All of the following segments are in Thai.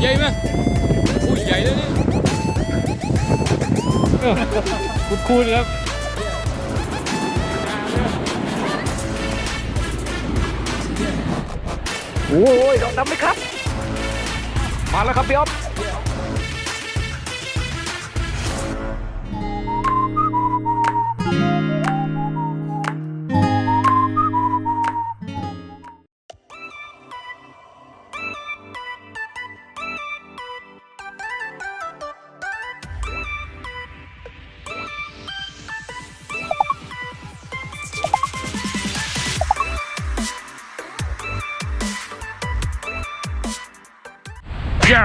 ใหญ่ไหมอุ้ยใหญ่เลยนี่คุณคุณครับโอ้ยดอกดำไหมครับ มาแล้วครับพี่อ๊อฟ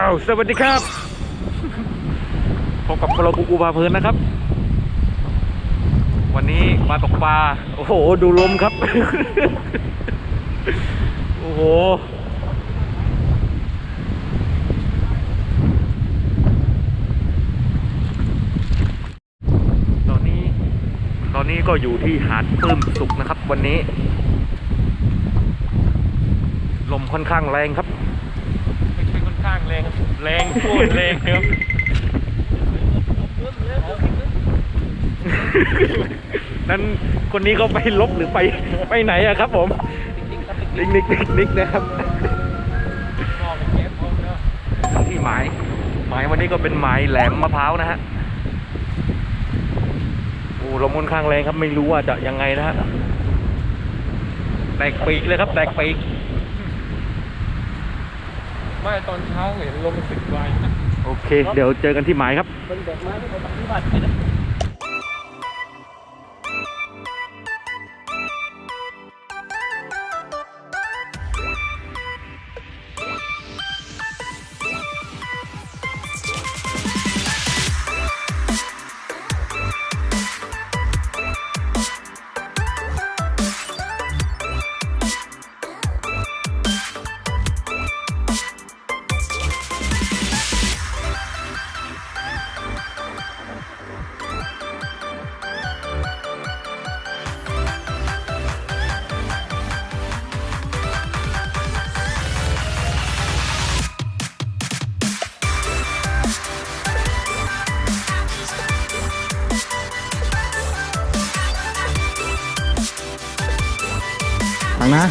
เจ้าสวัสดีครับพบกับพลกูกูพาเพลินนะครับ วันนี้มาตกปลาโอ้โห ดูลมครับ โอ้โห ตอนนี้ ตอนนี้ก็อยู่ที่หาดปลื้มสุขนะครับ วันนี้ ลมค่อนข้างแรงครับ ไม่ใช่ค่อนข้าง แรงครับแรงโคตรแรงครับนั้นคนนี้เขาไปลบหรือไปไปไหนอะครับ ผมนิกนิกนิกนิกนะครับที่หมายหมายวันนี้ก็เป็นหมายแหลมมะพร้าวนะฮะโอ้ลมค่อนข้างแรงครับ ไม่รู้ว่าจะยังไงนะฮะแตกปีกเลยครับ แตกปีก ไม่ตอนเช้าเห็นลมมันสึกไวนะโอเค เดี๋ยวเจอกันที่หมายครับ เป็นแบบมาที่ผมปฏิบัตินะางนะ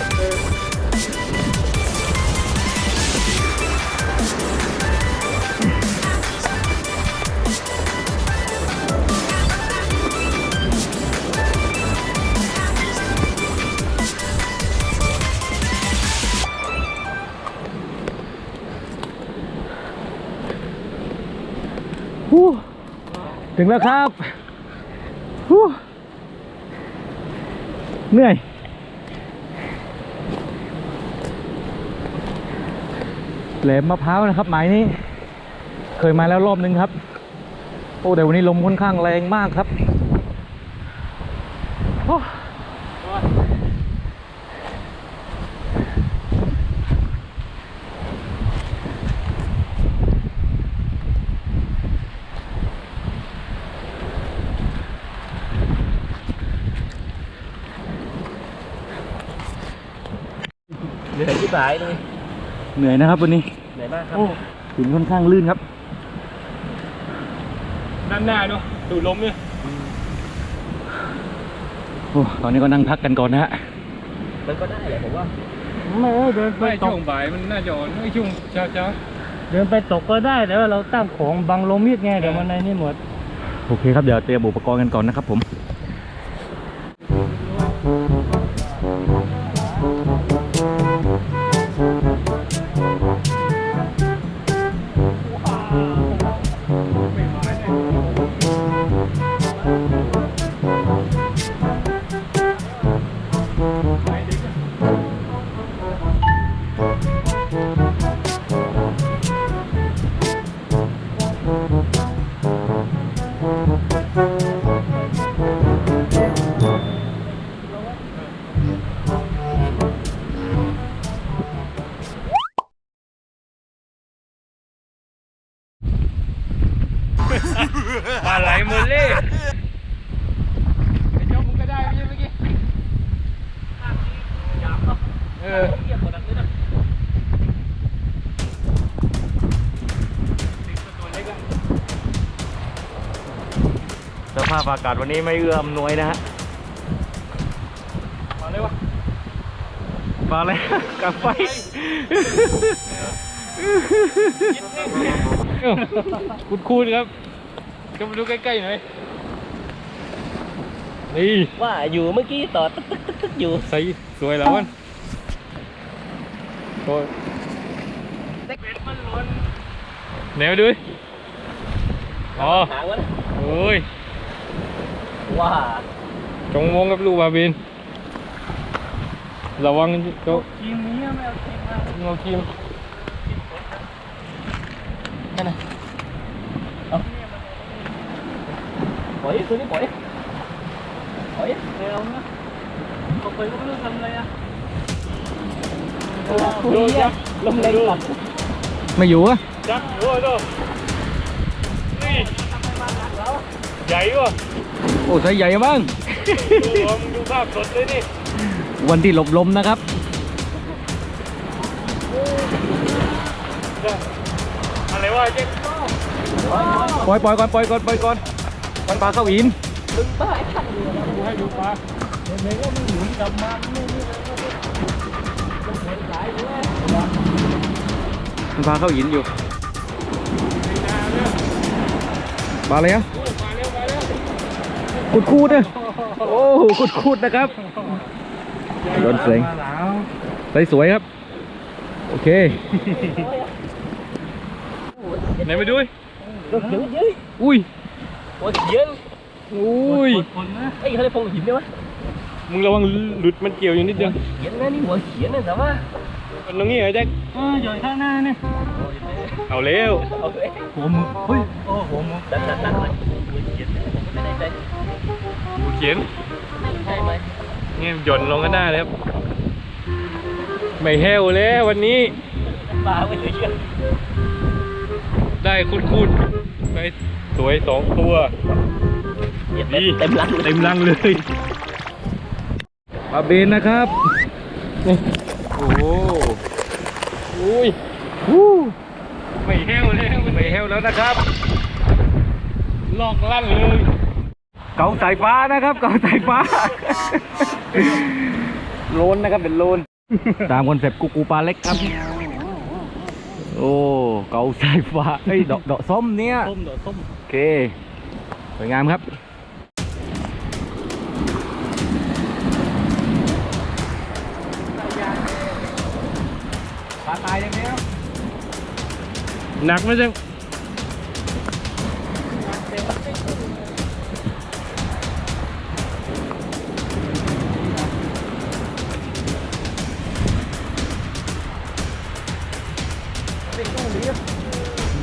ถึงแล้วครับหูเหนื่อย แหลมมะพร้าวนะครับหมายนี้ เคยมาแล้วรอบนึงครับ โอ้แต่วันนี้ลมค่อนข้างแรงมากครับโอ้เหนื่อยที่สายเลย เหนื่อยนะครับวันนี้เหนื่อยมากครับโอ้หินค่อนข้างลื่นครับด้านหน้าเนาะดูลมเนี่ยโอ้ตอนนี้ก็นั่งพักกันก่อนนะฮะมันก็ได้แหละผมว่าไม่เดินไปไม่ตช่กวงบ่ายมันน่าจะอ่อนไม่ช่วงเช้าเช้าเดินไปตกก็ได้แต่ว่าเราตั้งของบังลมมีดไงเดี๋ยวมันในนี่หมดโอเคครับเดี๋ยวเตรียมอุปกรณ์กันก่อนนะครับผมาพอากาศวันนี้ไม่เอื้ออำนวยนะฮะมาเลยวะมาเลยกลับไฟคุณคูณครับก็มาดูใกล้ๆหน่อยนี่ว่าอยู่เมื่อกี้ต่อตึ๊กตึ๊กตึ๊กตึ๊กอยู่ใสสวยแล้วมันโอ้ยแนวดูดิอ๋อหางวะนะโอ้ยว่าจงมองกับลูกบาบินระวังเจ้าทีมนี้ไม่เอาทีมมาเงาคิมนั่นน่ะเอาปล่อย ตัวนี้ปล่อยปล่อยเดี๋ยวนะเขาไปก็ไม่รู้ทำอะไรอะดูยักลมแรงหลับไม่อยู่อะจั กดูดูนี่ใหญ่ว่ะโอ้ใส่ใหญ่บ้างดูลองดูภาพสดเลยนี่ วันที่หลบลมนะครับ อะไรวะเจ๊ปล่อยปล่อยก่อนปล่อยก่อนปล่อยก่อนมันปลาเข้าหินมึงบ้าไอ้ขัดดูให้ดูปลามันปลาเข้าหินอยู่ปลาอะไรอะ คุดคูดเนี่ยโอ้โหคุดคูดนะครับโดนเสียงใสสวยครับ โอเคไหนไปดูดิรถเยอะเยอะอุ้ยโอ้ยเยอะอุ้ยคนนะไอ้เขาเรียกพงหินไหมวะมึงระวังหลุดมันเกี่ยวอยู่นิดเดียวเขียนนะนี่หัวเขียนนะแต่ว่ามันตรงนี้เหรอแจ็คเอออยู่ข้างหน้านี่เอาเร็วเอาเลยหัวหมึกเฮ้ยโอ้หัวหมึกดันดันดันเลยหัวเขียน ยนใช่ไหมนี่หย่อนลงก็ได้เลยครับไม่แห้วแล้ววันนี้ปลาไม่เหลือเยอะได้คุดคุดไปสวยสองตัวเหยียบดีเต็มรังเลยเต็มรังเลยปลาเบนนะครับโอ้โหอุ้ยวู้ไม่แห้วแล้วไม่แห้วแล้วนะครับลอกลั่นเลย เกาสายฟ้านะครับเกาสายฟ้าโลนนะครับเป็นโลนตามคอนเซปต์กูกูปลาเล็กครับ โอ้เกาสายฟ้าเอ้ยดอกดอกส้มเนี่ยส้มเดี๋ยวส้มโอเคสวยงามครับปลาตายยังไงครับหนักไหมจัง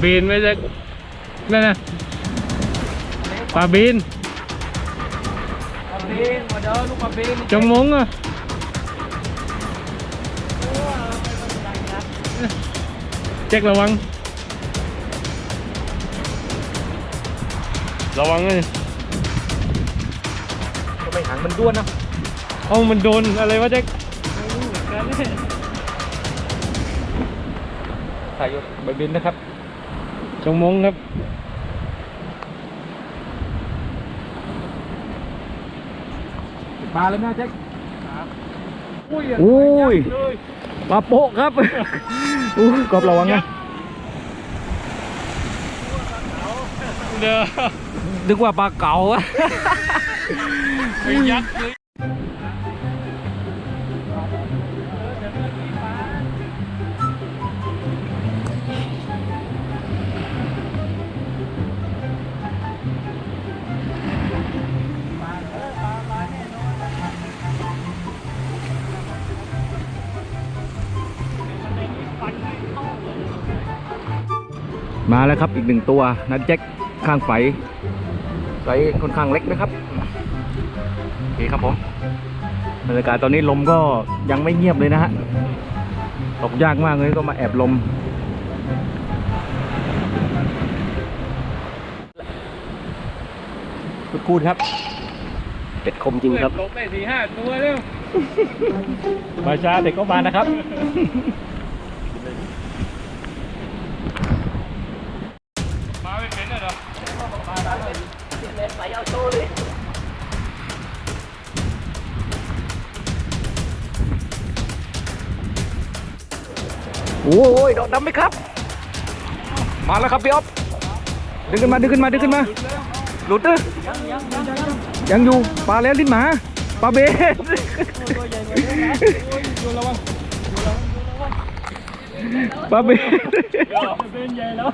บีนไหมจังนั่นนะปลาบีนปลาเบนมาเด้อลูกปลาเบนจงมงอะแจ็คระวัง ระวังเลยทำไมหางมันด้วนนะเอ้ามันโดนอะไรวะแจ็คถ่ายอยู่ปลาเบนนะครับ จงมงครับ ปลาแล้วนะแจ็คอุ้ยปลาโปะครับอู้กอบระวังนะเด้อนึกว่าปลาเก๋าอะไปยัดเมาแล้วครับอีกหนึ่งตัวนัดแจ็คข้างไฟไฟค่อนข้างเล็กนะครับโอเคครับผมบรรยากาศตอนนี้ลมก็ยังไม่เงียบเลยนะฮะตกยากมากเลยก็มาแอบลมพูดครับ เป็ดคมจริงครับ ลบได้สี่ห้าตัวเร็ว มาช้าเด็กก็มานะครับ โอ้ยโดดดำไหมครับ มาแล้วครับพี่อ๊อฟดึงขึ้นมาดึงขึ้นมาดึงขึ้นมาหลุดเด้อยังอยู่ปลาแล้วลิ้นหมาปลาเบนปลาเบนว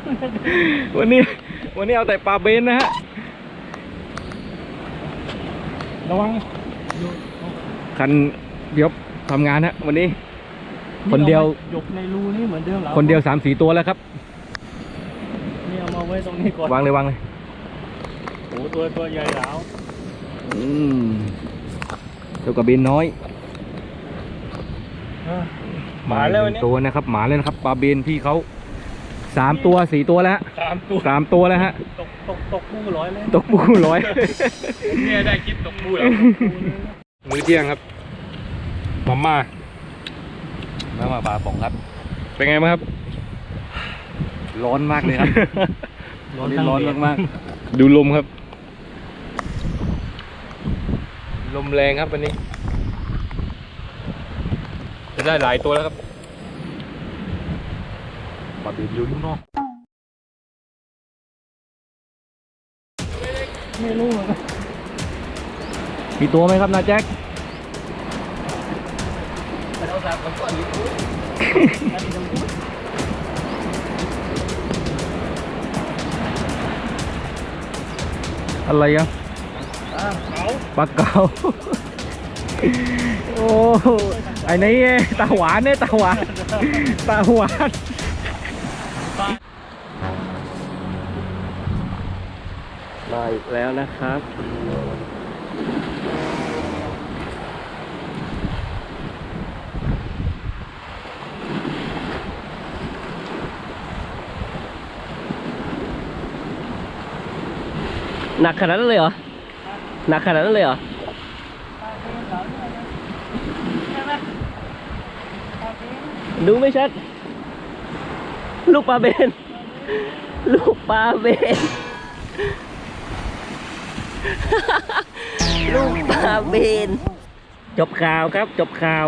วันนี้วันนี้เอาแต่ปลาเบนนะฮะระวังคันเดี๋ยวทำงานฮะวันนี้ คนเดียว หยกในรูนี่เหมือนเดิมเหรอคนเดียวสามสี่ตัวแล้วครับ นี่เอามาไว้ตรงนี้ก่อนวางเลยวางเลยโอ้ตัวตัวใหญ่แล้วอืมเจ้ากระเบนน้อยมาแล้วหวันนึ่นี้งตัวนะครับ หมาเลยนะครับปลาเบนพี่เขาสามตัวสี่ตัวแล้วฮะสามตัวสามตัวแล้วฮะ ตกตกตกคู่ร้อยเลยตกปูร้อยเนี่ยได้คลิปตกบูแล้วมื้อเที่ยงครับมาม่า มามาปลาป่องครับ เป็นไงบ้างครับ ร้อนมากเลยครับ ร้อนร้อนมากดูลมครับ ลมแรงครับวันนี้ จะได้หลายตัวแล้วครับๆปลาเบนอยู่ข้างนอกไม่รู้เหมือนกันมีตัวไหมครับนาแจ็ค อะไรอะปลาเก๋าโอ้ไอ้นี่ไงตาหวานเนี่ยตาหวานตาหวานมาอีกแล้วนะครับ หนักขนาดนั้นเลยเหรอ หนักขนาดนั้นเลยเหรอดูไม่ชัด ลูกปลาเบน ลูกปลาเบน ลูกปลาเบน จบข่าวครับ จบข่าว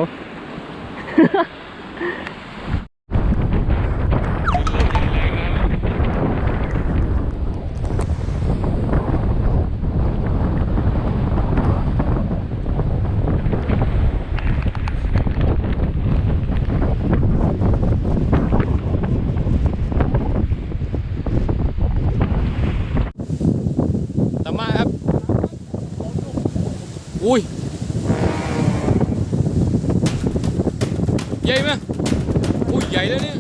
ตามมาครับ อุ้ย ใหญ่ไหมอุ้ยใหญ่แล้วเนี่ย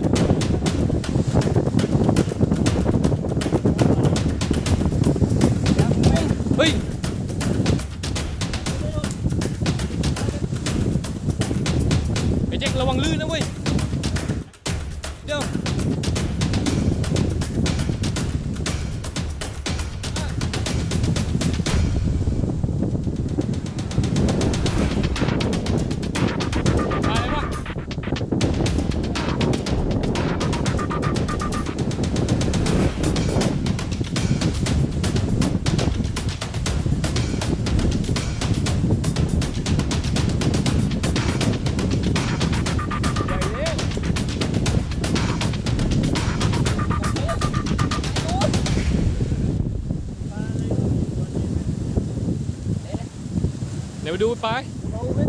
ไปดูไป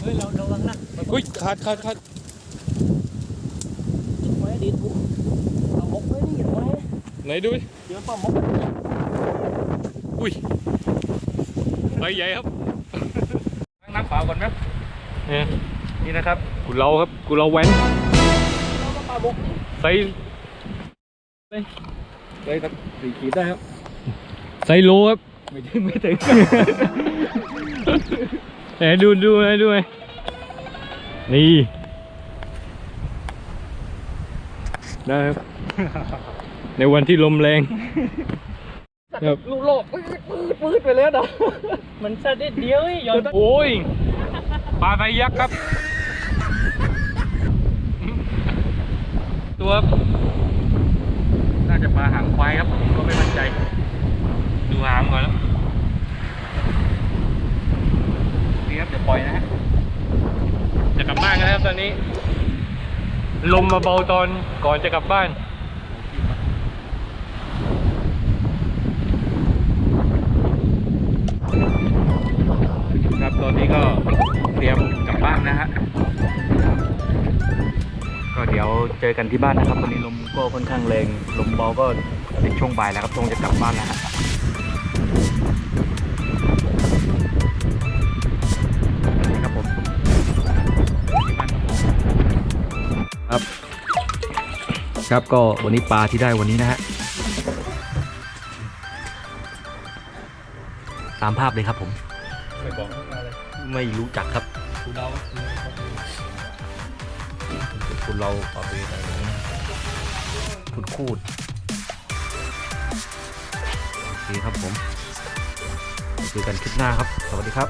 เฮ้ยเราระวังนะอุ้ยขาดขาดขาดไว้ดีถูกเอามกไว้นี่ไว้ไหนดูดิเดี๋ยวป้ามกอุ้ยใบใหญ่ครับน้ำเปล่าก่อนไหมเนี่ยนี่นะครับกูเราครับกูเราแว้นไซส์เลยครับสี่ขีดได้ครับไซส์โลครับ ไม่ถึงไม่ถึง ไหนดูดูไหนดูไหมนี่นะครับ ในวันที่ลมแรงครับลูกโลกปืดปืดปืดไปแล้วเนาะมันสัตว์นิดเดียวเอ้ยย้อนโอ้ยปลาไซยักษ์ครับ ตัวน่าจะปลาหางควายครับผมก็ไม่มั่นใจ ดูหางก่อนแล้ว นี่ ครับเดี๋ยวปล่อยนะฮะจะกลับบ้านกันแล้วครับตอนนี้ ลมมาเบาตอนก่อนจะกลับบ้านครับตอนนี้ก็เตรียมกลับบ้านนะฮะก็เดี๋ยวเจอกันที่บ้านนะครับวันนี้ลมก็ค่อนข้างแรงลมเบาก็เป็นช่วงบ่ายแล้วครับตรงจะกลับบ้านแล้วฮะ ครับก็วันนี้ปลาที่ได้วันนี้นะฮะตามภาพเลยครับผม ไม่บอกอะไรไม่รู้จักครับคุณเราคุณเราปาเบนอะไรคุณคูดโอเคครับผมเจอกันคลิปหน้าครับ สวัสดีครับ